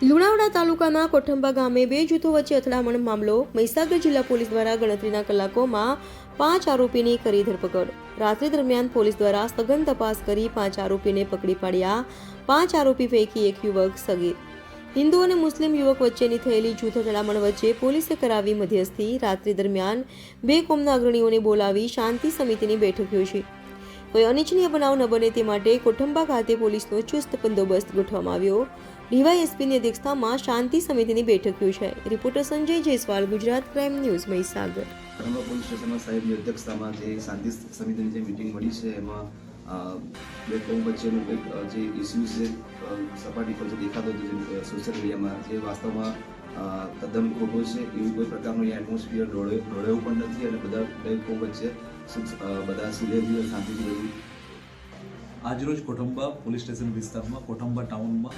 લુણાવાડા તાલુકાના કોઠંબા ગામે બે જૂથો વચ્ચે અથડામણ મામલો મહીસાગર જિલ્લા પોલીસ દ્વારા ગણતરીના કલાકોમાં પાંચ આરોપીની કરી ધરપકડ. રાત્રિ દરમિયાન પોલીસ દ્વારા સઘન તપાસ કરી પાંચ આરોપીને પકડી પાડ્યા. પાંચ આરોપી પૈકી એક યુવક સગીર. હિન્દુ અને મુસ્લિમ યુવક વચ્ચેની થયેલી જૂથ અથડામણ વચ્ચે પોલીસે કરાવી મધ્યસ્થી રાત્રિ દરમિયાન બે કોમના અગ્રણીઓને બોલાવી શાંતિ સમિતિની બેઠક યોજી. કોઈ અનિચ્છનીય બનાવ ન બને તે માટે કોઠંબા ખાતે પોલીસનો ચુસ્ત બંદોબસ્ત ગોઠવવામાં આવ્યો. ડીવાયએસપીની અધ્યક્ષતામાં શાંતિ સમિતિની બેઠક યોજાઈ. Reporter Sanjay Jaiswal, Gujarat crime news, Mahisagar. Police સ્ટેશનમાં સાહેબની અધ્યક્ષતામાં જે શાંતિ સમિતિની જે મિટિંગ મળી છે, એમાં બે કોમ વચ્ચેનું કંઈક જે ઇસ્યુઝ છે સપાટી પર જે દેખાતો હતો સોશિયલ મીડિયામાં જે વાસ્તવમાં તદ્દન ખોટો છે, એવું કોઈ પ્રકારનું એટમોસ્ફિયર ડોળે ડોળેવું પણ નથી અને બધા કૌમ વચ્ચે બધા અને શાંતિથી રહ્યું આજરોજ કોઠંબા પોલીસ સ્ટેશન વિસ્તારમાં, કોઠંબા ટાઉનમાં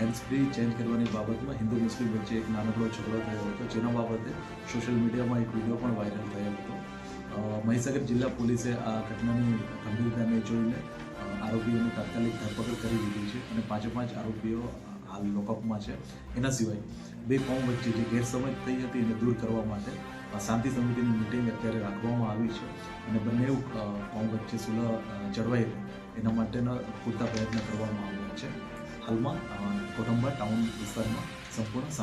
હેન્ડ્સ ફ્રી ચેન્જ કરવાની બાબતમાં હિન્દુ મુસ્લિમ વચ્ચે એક નાનકડો ઝઘડો થયો હતો, જેના બાબતે સોશિયલ મીડિયામાં એક વીડિયો પણ વાયરલ થયો હતો. મહીસાગર જિલ્લા પોલીસે આ ઘટનાની ગંભીરતાને જોઈને આરોપીઓની તાત્કાલિક ધરપકડ કરી દીધી છે અને પાંચે પાંચ આરોપીઓ હાલ લોકઅપમાં છે. એના સિવાય બે કોમ વચ્ચે જે ગેરસમજ થઈ હતી એને દૂર કરવા માટે શાંતિ સમિતિની મિટિંગ અત્યારે રાખવામાં આવી છે. અને બંને કોમ વચ્ચે સુલહ જળવાઈ રહે. એના માટેના પૂરતા પ્રયત્ન કરવામાં આવ્યા છે. હાલમાં કોટંબા ટાઉન વિસ્તારમાં સંપૂર્ણ